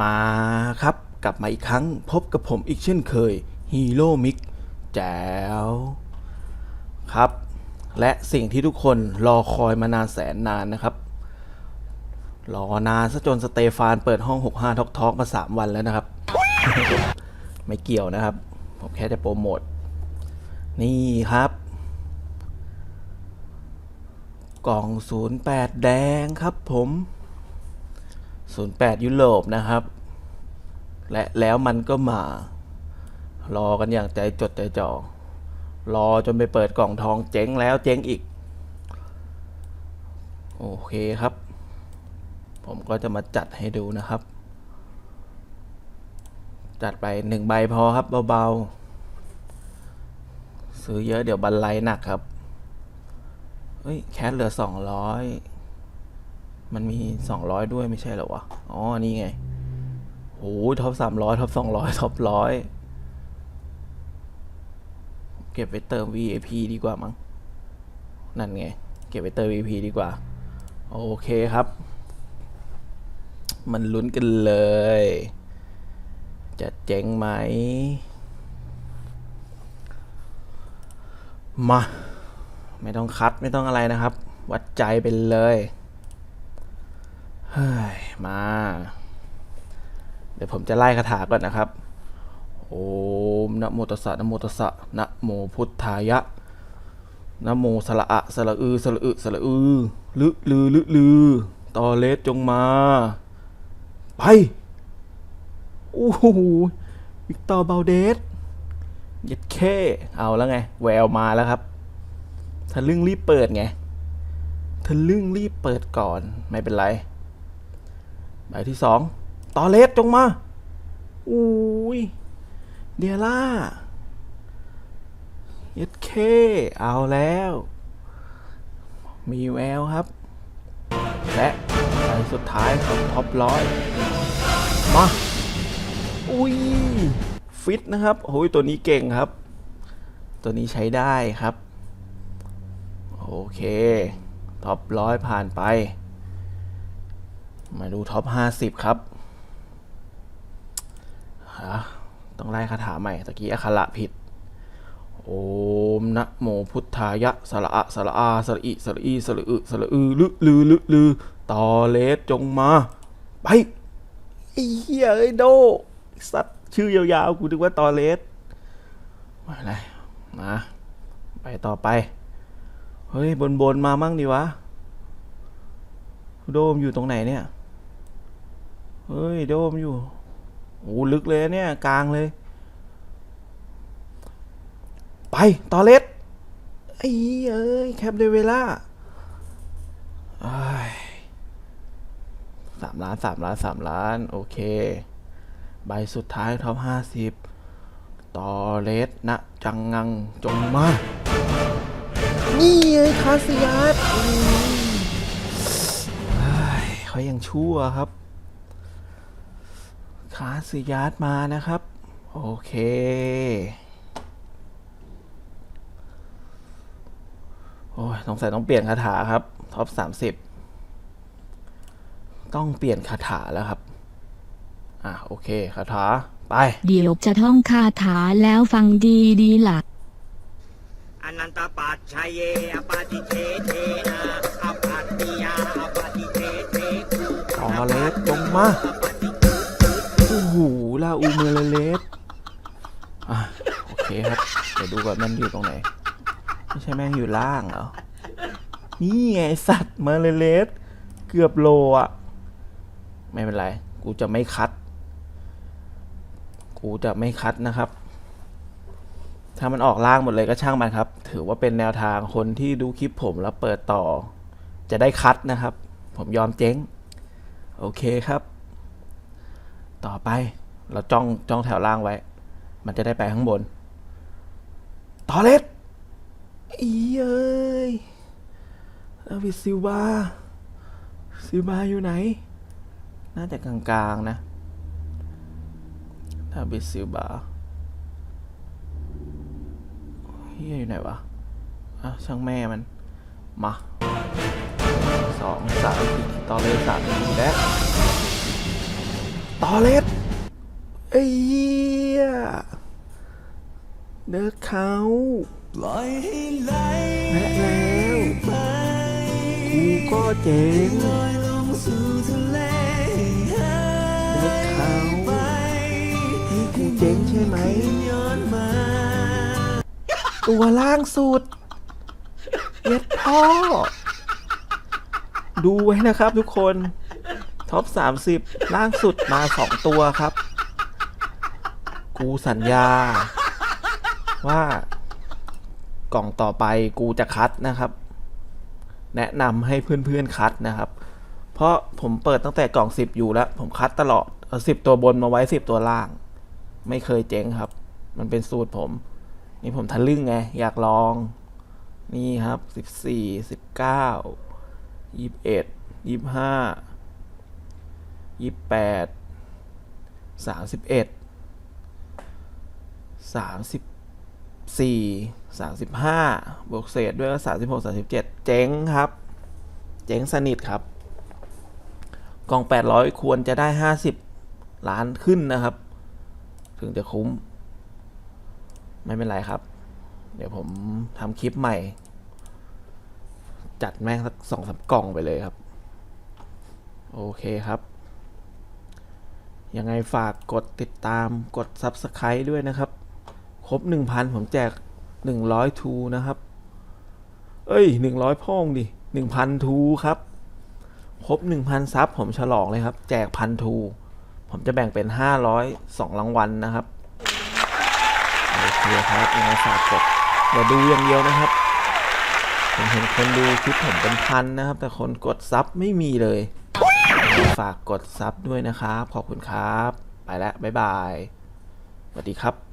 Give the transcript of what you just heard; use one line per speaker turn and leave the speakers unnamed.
มาครับ กลับมาอีกครั้งพบกับผมอีกเช่นเคยฮีโร่มิกแจ๋วครับ และสิ่งที่ทุกคนรอคอยมานานแสนนานนะครับ รอนานซะจนสเตฟานเปิดห้อง 65ทอกทอกมา 3 วันแล้วนะครับ ไม่เกี่ยวนะครับ ผมแค่จะโปรโมท นี่ครับ กล่อง 08 แดงครับผม 08 ยุโรปนะครับ และแล้วมันก็มา รอกันอย่างใจจดใจจ่อ รอจนไปเปิดกล่องทองเจ๊งแล้วเจ๊งอีก โอเคครับ ผมก็จะมาจัดให้ดูนะครับ จัดไปหนึ่งใบพอครับเบาๆ ซื้อเยอะเดี๋ยวบันไลหนักครับเฮ้ยแคสเหลือสองร้อยมันมีสองร้อยด้วยไม่ใช่เหรอวะ อ๋อ นี่ไงโอ้ท็อปสามร้อยท็อปสองร้อยท็อปร้อยเก็บไปเติม VIP ดีกว่ามั้ง นั่นไง เก็บไปเติม VIP ดีกว่า โอเคครับ มันลุ้นกันเลย จะเจ๋งไหม มา ไม่ต้องคัดไม่ต้องอะไรนะครับ วัดใจไปเลย เฮ้ย มา เดี๋ยวผมจะไล่คาถาก่อนนะครับ โอมนะโมตัสสะนะโมตัสสะนะโมพุทธายะนะโมสระอะสระอือสระอึสระอือลึลือลึลือตอเลสจงมา ไป โอ้โหวิกตอร์เบลเดสยัดแค่เอาแล้วไง แววมาแล้วครับทะลึ่งรีบเปิดไงทะลึ่งรีบเปิดก่อน ไม่เป็นไร ใบที่สองตอเลสจงมาอุ้ยเดียล่าเย็ดเค เอาแล้ว มีแววครับ และ สุดท้ายของท็อปร้อยมาอุ้ยฟิตนะครับโอ้ยตัวนี้เก่งครับ ตัวนี้ใช้ได้ครับ โอเคท็อปร้อยผ่านไป มาดูท็อป50ครับฮะต้องไล่คาถาใหม่ตะกี้อักขระผิด โอมนะโมพุทธายะสระอะสระอาสระอิสระอีสระอึสระอือลึลือลือ ตอเลสจงมา ไปไอ้เหี้ยเอ้โดสัตว์ชื่อยาวๆ กูนึกว่าตอเลสไม่เป็นไรมาไปต่อไป เฮ้ย บนบนมามั่งดีวะ โดมอยู่ตรงไหนเนี่ย เฮ้ย โดมอยู่โอ้ลึกเลยเนี่ย กลางเลย ไป ตอเลสไอ้เอ้ย แคปเดเวล่า สามล้านสามล้านสามล้าน โอเค ใบสุดท้ายท็อปห้าสิบตอเลสนะ จังงัง จงมา นี่ไงคาสิยัสเขายังชั่วครับ คาสิยัสมานะครับ โอเคโอ้ยสงสัยต้องเปลี่ยนคาถาครับ ท็อปสามสิบ ต้องเปลี่ยนคาถาแล้วครับ อะโอเคคาถาไป
เดี๋ยวจะท่องคาถาแล้วฟังดีดีๆล่ะ
อนันตปัจชัยเยอปาติเทเทนะอปัตติยาอปาติเทเทคุ
ตอเลสจงมาโอ้โหลาอูเมเลเลสอะโอเคครับเดี๋ยวดูก่อนมันอยู่ตรงไหน ไม่ใช่แม่งอยู่ล่างเหรอ นี่ไงไอ้สัตว์เมเลเลสเกือบโลอะ ไม่เป็นไร กูจะไม่คัด กูจะไม่คัดนะครับ ถ้ามันออกล่างหมดเลยก็ช่างมันครับ ถือว่าเป็นแนวทางคนที่ดูคลิปผมแล้วเปิดต่อ จะได้คัดนะครับ ผมยอมเจ๊ง โอเคครับ ต่อไปเราจ้องจ้องแถวล่างไว้ มันจะได้ไปข้างบนตอเลสอีเอ้ยดาวิดซิลวาซิลวาอยู่ไหน น่าจะกลางๆนะดาบิซิลบาเฮียอยู่ไหนวะ อะ ช่างแม่มัน มาสองสามสี่ต่อเลสสามสี่และต่อเลสเอ้ยเหี้ยเดิร์กเขาและแล้วกูก็เจ๋ง ร์กเขานี่กูเจ๋งใช่ไหม ตัวล่างสุด เย็ดพ่อ ดูไว้นะครับทุกคน ท็อป 30 ล่างสุดมา 2 ตัวครับ กูสัญญา ว่ากล่องต่อไปกูจะคัดนะครับ แนะนำให้เพื่อนๆคัดนะครับ เพราะผมเปิดตั้งแต่กล่อง 10 อยู่แล้ว ผมคัดตลอดเอา10 ตัวบนมาไว้ 10 ตัวล่าง ไม่เคยเจ๊งครับ มันเป็นสูตรผม นี่ผมทะลึ่งไง อยากลอง นี่ครับสิบสี่สิบเก้ายี่สิบเอ็ดยี่สิบห้ายี่สิบแปดสามสิบเอ็ดสามสิบสี่สามสิบห้าบวกเศษด้วยก็สามสิบหกสามสิบเจ็ดเจ๊งครับ เจ๊งสนิทครับ กล่องแปดร้อยควรจะได้ห้าสิบล้านขึ้นนะครับ ถึงจะคุ้ม ไม่เป็นไรครับ เดี๋ยวผมทำคลิปใหม่ จัดแม่งสักสองสามกล่องไปเลยครับ โอเคครับ ยังไงฝากกดติดตามกด Subscribe ด้วยนะครับ ครบ 1,000 ผมแจก 100 ทูนะครับ เอ้ย 100พ่องดิ 1,000 ทูครับ ครบ1,000ซับผมฉลองเลยครับ แจกพันทู ผมจะแบ่งเป็น 500 2รางวัลนะครับโอเคครับยังไงฝากกดอย่าดูอย่างเดียวนะครับผมเห็นคนดูคลิปผมเป็นพันนะครับ แต่คนกดซับไม่มีเลย ฝากกดซับด้วยนะครับ ขอบคุณครับ ไปแล้วบ๊ายบายสวัสดีครับ